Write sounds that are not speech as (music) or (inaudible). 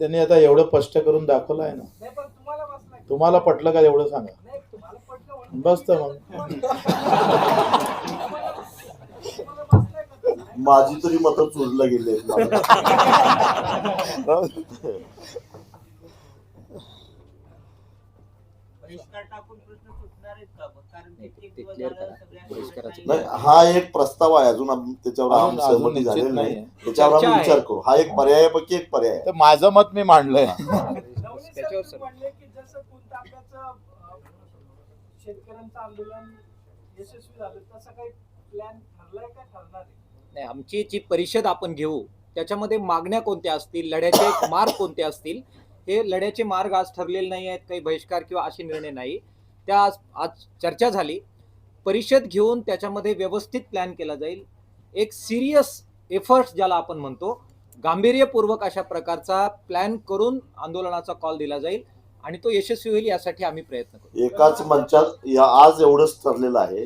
त्यांनी आता एवढं स्पष्ट करून दाखवलं आहे ना नाही पण तुम्हाला बसला की? तुम्हाला पटलं का एवढं सांगा नाही तुम्हाला पटलं म्हणून. बस तर मग. माझी तरी मतं चोरीला गेली (laughs) आहेत मला. बहिष्कार टाकून प्रश्न सुटणार आहेत का मग? कारण नाही, कित्येक ते दिवस clear झालं करा. सगळ्यांना बहिष्काराचं नाही. नाही हा एक प्रस्ताव आहे अजून आम- त्याच्यावर आम अजून- अजून सहमती निश्चित झालेली नाही. नाहीये. त्याच्यावर आम्ही विचार. करू. हा एक पर्यायापैकी एक पर्याय आहे. तर माझं मत मी मांडलंय. (laughs) नवनीत सर त्याच्यावर तुम्ही सर. म्हणले की जसं तांब्याचं अं, शेतकऱ्यांचं आंदोलन यशस्वी झालं तसं काही प्लॅन ठरलाय का ठरणार आहे? नाही आमची जी परिषद आपण घेऊ त्याच्यामध्ये मागण्या कोणत्या असतील? लढ्याचे मार्ग कोणते असतील? हे लढ्याचे मार्ग आज ठरलेले नाही आहेत काही बहिष्कार किंवा असे निर्णय नाही. त्या आज आज चर्चा झाली. परिषद घेऊन त्याच्यामध्ये व्यवस्थित प्लॅन केला जाईल. एक सिरियस एफर्ट्स ज्याला आपण म्हणतो गांभीर्यपूर्वक अशा प्रकारचा प्लॅन करून आंदोलनाचा कॉल दिला जाईल आणि तो यशस्वी होईल यासाठी आम्ही प्रयत्न करू. एकाच मंचात या आज एवढंच ठरलेलं आहे.